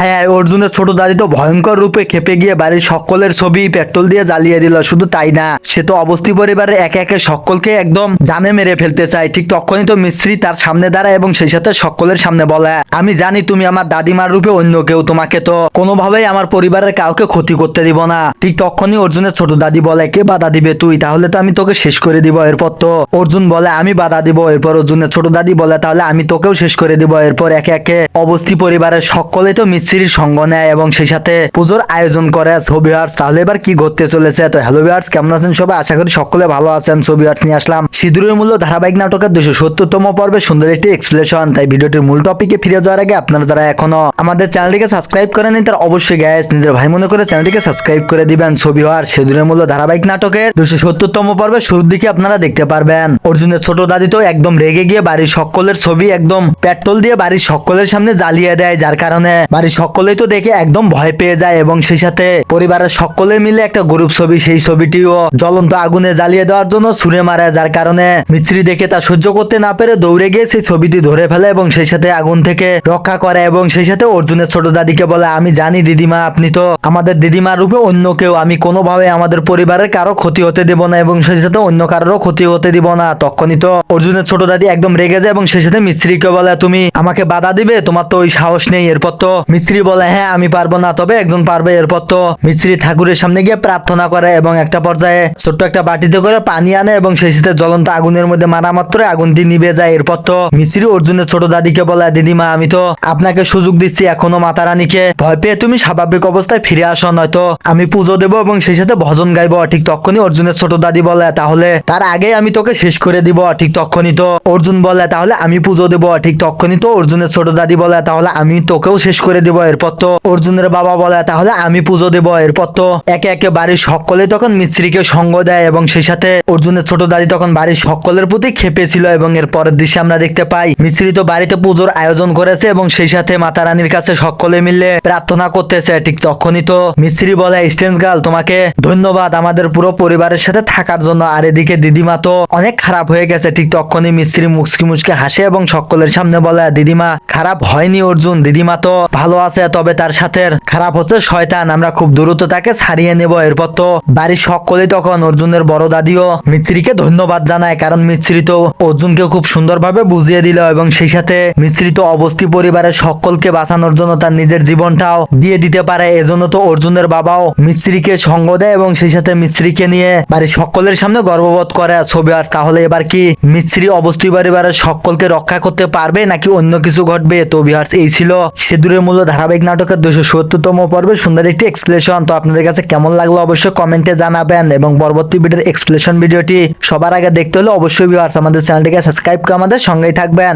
হ্যাঁ অর্জুনের ছোট দাদি তো ভয়ঙ্কর রূপে খেপে গিয়ে বাড়ির সকলের ছবি পেট্রোল দিয়ে জ্বালিয়ে দিল। শুধু তাই না, সে তো অবস্থি পরিবারের একে একে সকলকে একদম জানে মেরে ফেলতে চায়। ঠিক তখনই তো মিস্ত্রি তার সামনে দাঁড়ায় এবং সেই সাথে সকলের সামনে বলে, আমি জানি তুমি আমার দাদিমার রূপে অন্য কেউ, তোমাকে তো কোনোভাবেই আমার পরিবারের কাউকে ক্ষতি করতে দিব না। ঠিক তখনই অর্জুনের ছোট দাদি বলে, কে বাধা দিবে তুই? তাহলে তো আমি তোকে শেষ করে দিব। এরপর তো অর্জুন বলে, আমি বাধা দিব। এরপর অর্জুনের ছোট দাদি বলে, তাহলে আমি তোকেও শেষ করে দিব। এরপর একে একে অবস্থি পরিবারের সকলে তো মিস্ত্রির সঙ্গ নেয় এবং সেই সাথে পুজোর আয়োজন করে। আর্টস তাহলে এবার কি ঘটতে চলেছে? তো হ্যালো আর্টস কেমন আছেন সবাই? আশা করি সকলে ভালো আছেন। আর্টস নিয়ে আসলাম সিঁদুরের মূল্য ধারাবাহিক নাটকের দুশো সত্তরতম পর্বে সুন্দর একটি এক্সপ্লেশন তাই ভিডিওটির মূল টপিকে ফিরে যাওয়ার আগে আপনারা যারা এখনও আমাদের চ্যানেলটিকে সাবস্ক্রাইব করেনি তারা অবশ্যই গ্যাস নিজের ভাই মনে করে চ্যানেলটিকে সাবস্ক্রাইব করে দিবেন। ছবি হওয়ার সিঁদুরের মূল্য ধারাবাহিক নাটকের দুশো সত্তরতম পর্বে শুরুর দিকে আপনারা দেখতে পারবেন। অর্জুনের ছোট দাদি তো একদম রেগে গিয়ে বাড়ির সকলের ছবি একদম পেট্রোল দিয়ে বাড়ির সকলের সামনে জ্বালিয়ে দেয়, যার কারণে বাড়ির সকলেই তো দেখে একদম ভয় পেয়ে যায় এবং সেই সাথে পরিবারের সকলে মিলে একটা গ্রুপ ছবি, সেই ছবিটিও জ্বলন্ত আগুনে জ্বালিয়ে দেওয়ার জন্য ছুঁড়ে মারে, যার কারণে মিছরি দেখে তা সহ্য করতে না পেরে দৌড়ে গিয়ে সেই ছবিটি ধরে ফেলে এবং সেই সাথে আগুন থেকে রক্ষা করে এবং সেই সাথে অর্জুনের ছোট দাদিকে বলে, আমি জানি দিদিমা, আপনি তো আমাদের দিদিমার রূপে অন্য কেউ। আমি কোনোভাবে আমাদের পরিবারের কারও ক্ষতি হতে দেব না এবং সেই সাথে অন্য কারোরও ক্ষতি হতে দিব না। তখনই তো অর্জুনের ছোট দাদি একদম রেগে যায় এবং সেই সাথে মিস্ত্রিকে বলে, তুমি আমাকে বাধা দিবে? তোমার তো ওই সাহস নেই। এরপর তো মিস্ত্রি বলে হ্যাঁ আমি পারব না। তবে একজন পারবে। এরপর তো মিস্ত্রি ঠাকুরের সামনে গিয়ে প্রার্থনা করে এবং একটা পর্যায়ে ছোট্ট একটা বাটিতে করে পানি আনে এবং সেই সাথে জ্বলন্ত আগুনের মধ্যে মারা মাত্র আগুনটি নিভে যায়। এরপর তো মিস্ত্রি অর্জুনের ছোট দাদিকে বলে, দিদিমা, আমি তো আপনাকে সুযোগ দিচ্ছি এখনও মাতা রানীকে। ভয় পেয়ে তুমি স্বাভাবিক অবস্থায় ফিরে আসো, নয়তো আমি পুজো দেবো এবং সেই সাথে ভজন গাইবো। ঠিক তখনই অর্জুনের ছোট দাদি বলে, তাহলে তার আগে আমি তোকে শেষ করে দিব। ঠিক তখনই তো অর্জুন বলে, তাহলে আমি পুজো দেবো। ঠিক তখনই তো অর্জুনের ছোট দাদি বলে, তাহলে আমি তোকেও শেষ করে দিব এরপর তো অর্জুনের বাবা বলে, তাহলে আমি পুজো দেবো এরপর তো। একে একে বাড়ির সকলে তখন মিস্ত্রিকে সঙ্গ দেয় এবং সেই সাথে অর্জুনের ছোট দাদি তখন বাড়ির সকলের প্রতি খেপে ছিল এবং এর পরের দৃশ্যে আমরা দেখতে পাই মিস্ত্রি তো বাড়িতে পুজোর আয়োজন করেছে এবং সেই সাথে মাতা রানীর কাছে সকলে মিলে প্রার্থনা করতেছে। ঠিক তখনই তো মিস্ত্রি বলে স্টেন্স গার্ল তোমাকে ধন্যবাদ, আমাদের পুরো পরিবারের সাথে থাকার জন্য। আর এদিকে দিদিমা তো অনেক খারাপ হয়ে গেছে। ঠিক তখনই মিস্ত্রি মুচকি মুচকি হাসে এবং সকলের সামনে বলে, দিদিমা, খারাপ হয়নি অর্জুন, দিদিমা তো ভালো আছে, তবে তার সাথে খারাপ হচ্ছে শয়তান। আমরা খুব দ্রুত তাকে ছাড়িয়ে নেব। এরপর তো বাড়ির সকলেই তখন অর্জুনের বড় দাদিও মিস্ত্রিকে ধন্যবাদ জানায়, কারণ মিস্ত্রি তো অর্জুনকে খুব সুন্দরভাবে বুঝিয়ে দিল এবং সেই সাথে মিস্ত্রি তো অবস্থি পরিবারের সকলকে বাঁচানোর জন্য তার নিজের জীবনটাও দিয়ে দিতে পারে। এজন্য তো অর্জুনের বাবাও মিস্ত্রিকে সঙ্গ দেয় এবং সেই সাথে মিস্ত্রিকে নিয়ে বাড়ির সকলের সামনে গর্ববোধ করে। ছবি আস তাহলে এবার কি মিস্ত্রি অবস্থি পরিবারের সকলকে রক্ষা করতে পারবে, নাকি অন্য কিছু ঘটবে? তো বিহার্স এই ছিল সিঁদুরের মূল্য ধারাবাহিক নাটকের দুশো সত্তরতম পর্বে সুন্দর একটি এক্সপ্লেশন তো আপনাদের কাছে কেমন লাগল অবশ্যই কমেন্টে জানাবেন এবং পরবর্তী ভিডিওর এক্সপ্লেশন ভিডিওটি সবার আগে দেখতে হলে অবশ্যই ভিউয়ার্স আমাদের চ্যানেলটিকে সাবস্ক্রাইব করে আমাদের সঙ্গেই থাকবেন।